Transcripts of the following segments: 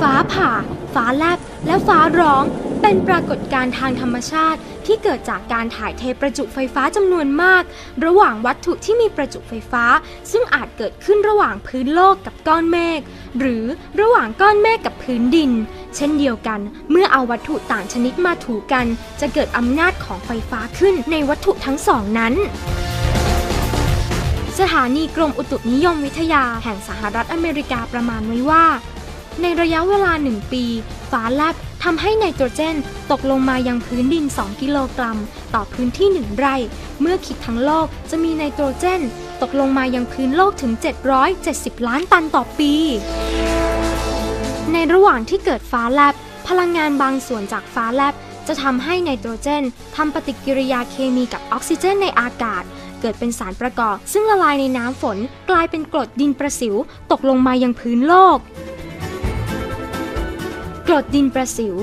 ฟ้าผ่า ฟ้าแลบ และฟ้าร้อง เป็นปรากฏการณ์ทางธรรมชาติที่เกิดจากการถ่ายเทประจุไฟฟ้าจำนวนมาก ระหว่างวัตถุที่มีประจุไฟฟ้า ซึ่งอาจเกิดขึ้นระหว่างพื้นโลกกับก้อนเมฆหรือระหว่างก้อนเมฆกับพื้นดิน เช่นเดียวกัน เมื่อเอาวัตถุต่างชนิดมาถูกัน จะเกิดอำนาจของไฟฟ้าขึ้นในวัตถุทั้งสองนั้นสถานีกรมอุตุนิยมวิทยาแห่งสหรัฐอเมริกาประมาณไว้ว่า ในระยะเวลา 1 ปี ฟ้าแลบทำให้ไนโตรเจนตกลงมายังพื้นดิน 2 กิโลกรัม ต่อพื้นที่ 1 ไร่ เมื่อคิดทั้งโลกจะมีไนโตรเจน ตกลงมายังพื้นโลกถึง 770 ล้านตันต่อปี ในระหว่างที่เกิดฟ้าแลบ พลังงานบางส่วนจากฟ้าแลบจะทำให้ไนโตรเจนทำปฏิกิริยาเคมีกับออกซิเจนในอากาศ เกิดเป็นสารประกอบ ซึ่งละลายในน้ำฝน กลายเป็นกรดดินประสิว ตกลงมายังพื้นโลก กรดดินประสิว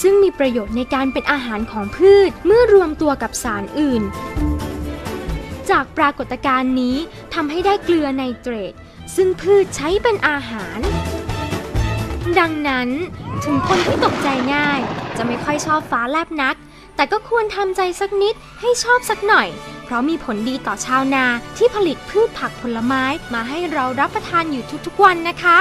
ซึ่งมีประโยชน์ในการเป็นอาหารของพืชเมื่อรวมตัวกับสารอื่น จากปรากฏการณ์นี้ทำให้ได้เกลือไนเตรต ซึ่งพืชใช้เป็นอาหาร ดังนั้นถึงคนที่ตกใจง่าย จะไม่ค่อยชอบฟ้าแลบนัก แต่ก็ควรทำใจสักนิดให้ชอบสักหน่อย เพราะมีผลดีต่อชาวนาที่ผลิตพืชผักผลไม้มาให้เรารับประทานอยู่ทุกๆวันนะคะ